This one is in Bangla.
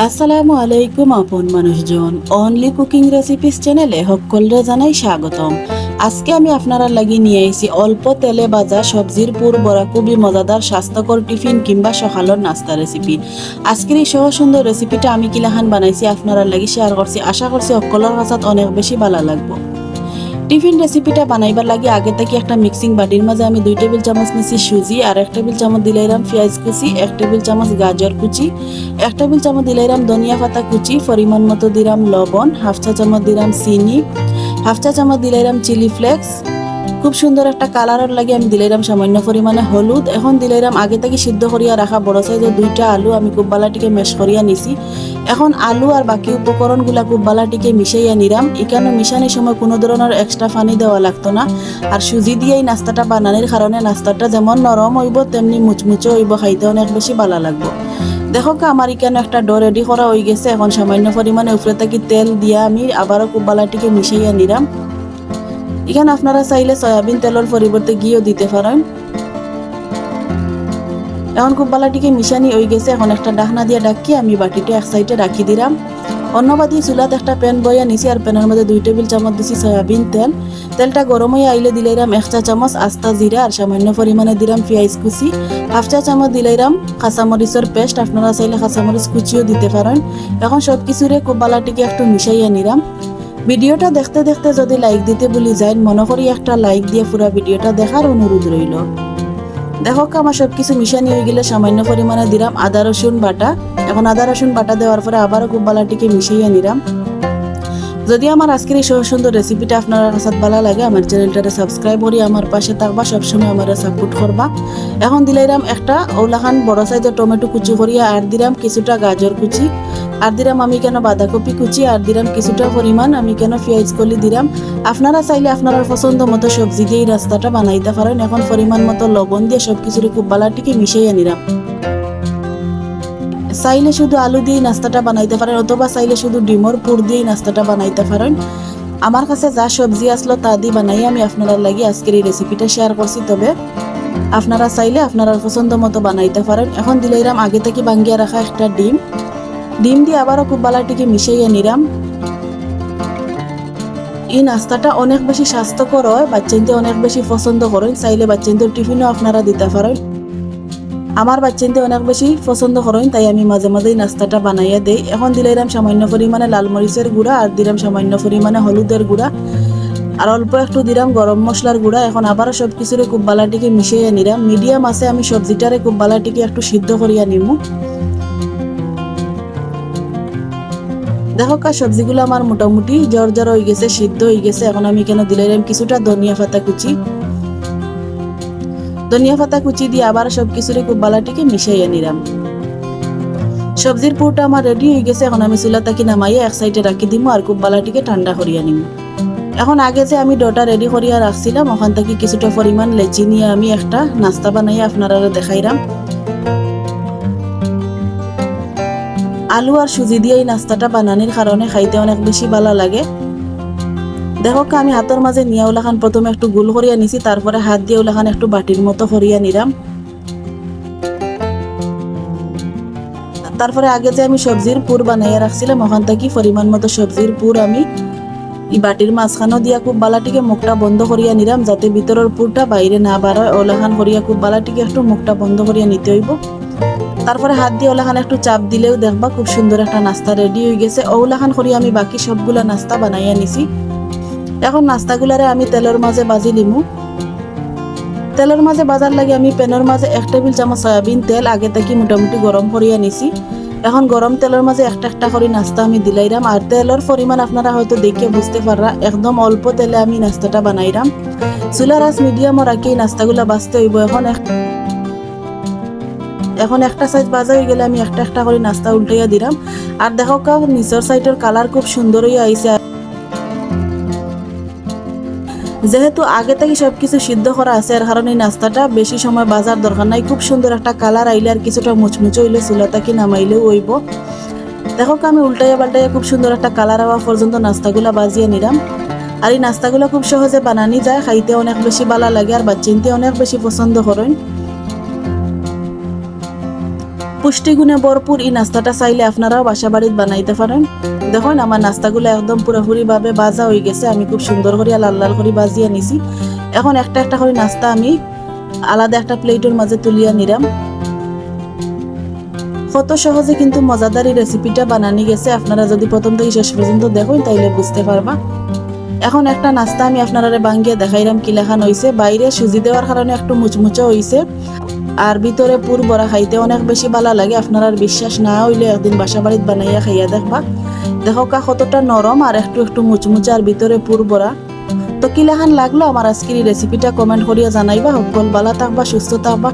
আসসালামু আলাইকুম আপন মানুষজন। অনলি কুকিং রেসিপিস চ্যানেলে সকলরে জানাই স্বাগতম। আজকে আমি আপনারা লাগি নিয়ে আইছি অল্প তেলে ভাজা সবজির পুর বড়া খুবই মজাদার, স্বাস্থ্যকর টিফিন কিংবা সকালের নাস্তা রেসিপি আজকের এই সহজ সুন্দর রেসিপিটা আমি কিলাহান বানাইছি আপনারা লাগি শেয়ার করছি। আশা করছি সকলের কাছে অনেক বেশি ভালো লাগবে। টিফিন রেসিপিটা বানাইবার লাগে। আগে থেকে একটা মিক্সিং বাটির মাঝে আমি দুই টেবিল চামচ নিছি সুজি আর এক টেবিল চামচ দিলাইরাম পেঁয়াজ কুচি, এক টেবিল চামচ গাজর কুচি, এক টেবিল চামচ দিলাইরাম ধনিয়া পাতা কুচি, পরিমাণ মতো দিলাম লবণ, হাফ চা চামচ দিলাম চিনি, হাফ চা চামচ দিলাইরাম চিলি ফ্লেক্স খুব সুন্দর একটা কালারের লাগে। আমি দিলাইরাম সামান্য পরিমাণে হলুদ। এখন দিলাইরাম আগে থেকে সিদ্ধ করিয়া রাখা বড় সাইজের দুইটা আলু আমি খুব বালাটিকে মেশ করিয়া নিছি। এখন আলু আর বাকি উপকরণগুলা খুব বালাটিকে মিশাইয়া নিলাম এখানে মিশানোর সময় কোনো ধরনের এক্সট্রা পানি দেওয়া লাগতো না। আর সুজি দিয়ে এই নাস্তাটা বানানোর কারণে নাস্তাটা যেমন নরম হইব, তেমনি মুচমুচে হইব। খাইতে অনেক বেশি ভালো লাগবে। দেখো আমার এখানে একটা ডো রেডি করা হয়ে গেছে। এখন সামান্য পরিমাণে উপরে থাকি তেল দিয়া আমি আবারও খুব বালাটিকে মিশাইয়া নিলাম এখানে আপনারা চাইলে সয়াবিন তেলের পরিবর্তে ঘিও দিতে পারেন। এখন খুব বালাটিকে মিশানি হয়ে গেছে, এখন একটা ডাকনা দিয়ে ডাকি আমি বাটিটা এক সাইডে রাখি দিলাম। অন্যবাদী চুলাত একটা প্যান বইয়া নিছি আর প্যানের মধ্যে দুই টেবিল চামচ দিছি সয়াবিন তেল। তেলটা গরম হয়ে আইলে দিলাইরাম এক চা চামচ আস্তা জিরা আর সামান্য পরিমাণে দিলাম পেঁয়াজ কুচি। হাফ চা চামচ দিলাইরাম কাঁচামরিচের পেস্ট আপনারা চাইলে কাঁচামরিচ কুচিও দিতে পারেন। এখন সব কিছুরে খুব বালাটিকে একটু মিশাইয়া নিলাম ভিডিওটা দেখতে দেখতে যদি লাইক দিতে বলি যায় মনে করি একটা লাইক দিয়ে পুরো ভিডিওটা দেখার অনুরোধ রইল। দেখো আমার সব কিছু মিশানি হয়ে গেলে সামান্য পরিমাণে দিলাম আদা, রসুন বাটা। এখন আদা, রসুন বাটা দেওয়ার পরে আবারও খুব বালাটিকে মিশিয়ে নিলাম। যদি আমার আজকের এই সুন্দর রেসিপিটা আপনার কাছে ভালো লাগে, আমার চ্যানেলটারে সাবস্ক্রাইব করি আমার পাশে থাকবা, সবসময় আমার সাপোর্ট করবা। এখন দিলাইরাম একটা ওলাখান বড় সাইজের টমেটো কুচি করিয়া, আর দিলাম কিছুটা গাজর কুচি। আর দিলাম আমি কেন বাঁধাকপি কুচি? আর দিলাম কিছুটা পরিমাণ আমি কেন পেঁয়াজ কলি দিলাম আপনারা চাইলে আপনারা পছন্দ মতো সবজি দিয়ে রাস্তাটা বানাইতে পারেন। এখন পরিমাণ মতো লবণ দিয়ে সব কিছুর খুব বালাটিকে মিশাইয়া নিলাম চাইলে শুধু আলু দিয়ে নাস্তাটা বানাইতে পারেন, অথবা চাইলে শুধু ডিমর পুর দিয়ে নাস্তাটা বানাইতে পারেন। আমার কাছে যা সবজি আসলো তা দিয়ে বানাই আমি আপনারা লাগি আজকের এই রেসিপিটা শেয়ার করছি। তবে আপনারা চাইলে আপনারা পছন্দ মতো বানাইতে পারেন। এখন দিলাইরাম, আগে থেকে বাঙ্গিয়া রাখা একটা ডিম। ডিম দিয়ে আবারও খুব বালাটিকে মিশাইয়া নিলাম। এই নাস্তাটা অনেক বেশি স্বাস্থ্যকর হয় বাচ্চাইনতে অনেক বেশি পছন্দ করেন। চাইলে বাচ্চাইনদের টিফিনও আপনারা দিতে পারেন। আমার বাচ্চাইনতে অনেক বেশি পছন্দ করেন, তাই আমি মাঝে মাঝেই নাস্তাটা বানাইয়া দেই। এখন দিলে দিলাম সামান্য পরিমাণে লাল মরিচের গুঁড়া আর দিলাম সামান্য পরিমাণে হলুদের গুঁড়া। আর অল্প একটু দিলাম গরম মশলার গুঁড়া। এখন আবারও সব কিছুরে খুব বালাটিকে মিশিয়ে নিলাম। মিডিয়াম আছে, আমি সবজিটারে খুব বালাটিকে একটু সিদ্ধ করিয়া নিমু। দেখো, কা সবজিগুলো আমার মোটামুটি জ্বর জ্বর হয়ে গেছে, সিদ্ধ হয়ে গেছে। এখন আমি কেন দিলাম কিছুটা ধনিয়া পাতা কুচি। ধনিয়া পাতা কুচি দিয়ে আবার সব কিছুরে খুব বালাটিকে মিশাইয়া নিলাম সবজির পুরটা আমার রেডি হয়ে গেছে, এখন আমি চুলা তাকি নামাইয়া এক সাইডে রাখি দিমু আর খুব বালাটিকে ঠান্ডা করিয়া নিমু। এখন আগে যে আমি ডটা রেডি করিয়া রাখছিলাম, ওখান থেকে কিছুটা পরিমাণ লেচি নিয়ে আমি একটা নাস্তা বানাইয়া আপনারা দেখাইলাম। আলু আর সুজি দিয়ে এই নাস্তাটা বানানোর কারণে খাইতে অনেক বেশি ভালো লাগে। দেখো আমি হাতের মাঝে নিয়ে ওলাখান প্রথমে একটু গোল করিয়া নিছি, তারপরে হাত দিয়ে ওলাখান একটু বাটির মতো করিয়া নিলাম। তারপরে আগে যে আমি সবজির পুর বানাইয়া রাখছিলাম ওখান থেকে পরিমাণ মতো সবজির পুর আমি এই বাটির মাঝখানো দিয়া খুব বালাটিকে মুখটা বন্ধ করিয়া নিলাম, যাতে ভিতরের পুরটা বাইরে না বাড়ায় ওলাখান করিয়া খুব বালাটিকে একটু মুখটা বন্ধ করিয়া নিতে হইব। তারপরে হাত দিয়ে ওলাখান একটু চাপ দিলেও দেখবা খুব সুন্দর একটা নাস্তা রেডি হয়ে গেছে। ওলাখান করি আমি বাকি সবগুলা নাস্তা বানাইয়া নিছি। এখন নাস্তাগুলারে আমি তেলের মাঝে বাজি লিমু তেলের মাঝে বাজার লাগে আমি প্যানের মাঝে এক টেবিল চামচ সয়াবিন তেল, আগে থেকে মোটামুটি গরম করিয়া নিছি। এখন গরম তেলের মাঝে একটা একটা করে নাস্তা আমি দিলাইরাম। আর তেলের পরিমাণ আপনারা হয়তো দেখে বুঝতে পাররা, একদম অল্প তেলে আমি নাস্তাটা বানাইরাম। চুলার আজ মিডিয়ামও রাখি নাস্তাগুলা বাঁচতে হইব। এখন এখন একটা সাইজ বাজা হয়ে গেলে আমি একটা একটা করে নাস্তা উল্টাইয়া দিলাম। আর দেখো কাউ নিচের সাইডের কালার খুব সুন্দর হয়ে আইছে। যেহেতু আগে থেকে সবকিছু সিদ্ধ করা আছে, এর কারণে নাস্তাটা বেশি সময় বাজার দরকার নাই। খুব সুন্দর একটা কালার আইলে আর কিছুটা মুচমুচে হইলে চুলা তাকি নামাইলেও হইব। দেখো আমি উল্টাইয়া পাল্টাইয়া খুব সুন্দর একটা কালার হওয়া পর্যন্ত নাস্তাগুলা বাজিয়ে নিলাম। আর এই নাস্তাগুলো খুব সহজে বানানি যায়, খাইতে অনেক বেশি ভালো লাগে আর বাচ্চিনতে অনেক বেশি পছন্দ করেন। পুষ্টিগুণে ভরপুর এই নাস্তাটা চাইলে আপনারাও বাসা বাড়িতে বানাইতে পারেন। দেখুন, আমার নাস্তাগুলো একদম পুরোপুরি ভাবে বাজা হয়ে গেছে। আমি খুব সুন্দর করে লাল লাল করে বাজিয়ে নিছি। এখন একটা একটা করে নাস্তা আমি আলাদা একটা প্লেটের মাঝে তুলিয়া নিলাম। কত সহজে কিন্তু মজাদার এই রেসিপিটা বানানি গেছে। আপনারা যদি প্রথম থেকে শেষ পর্যন্ত দেখুন, তাইলে বুঝতে পারবা। এখন একটা নাস্তা আমি আপনারা বাঙ্গিয়ে দেখাইলাম কিলাখান হইছে। বাইরে সুজি দেওয়ার কারণে একটু মুচমুচা হইছে। আর ভিতরে পুর বড়া খাইতে অনেক বেশি ভালো লাগে। আপনার আর বিশ্বাস না হইলে একদিন বাসা বাড়িত বানাইয়া খাইয়া দেখবা। দেখো কা কতটা নরম আর একটু একটু মুচমুচে আর ভিতরে পুর বড়া। তো কিলাখান লাগল? আমার আজকের এই রেসিপিটা কমেন্ট করিয়া জানাইবা। সকল ভালো থাকবা, সুস্থ থাকবা।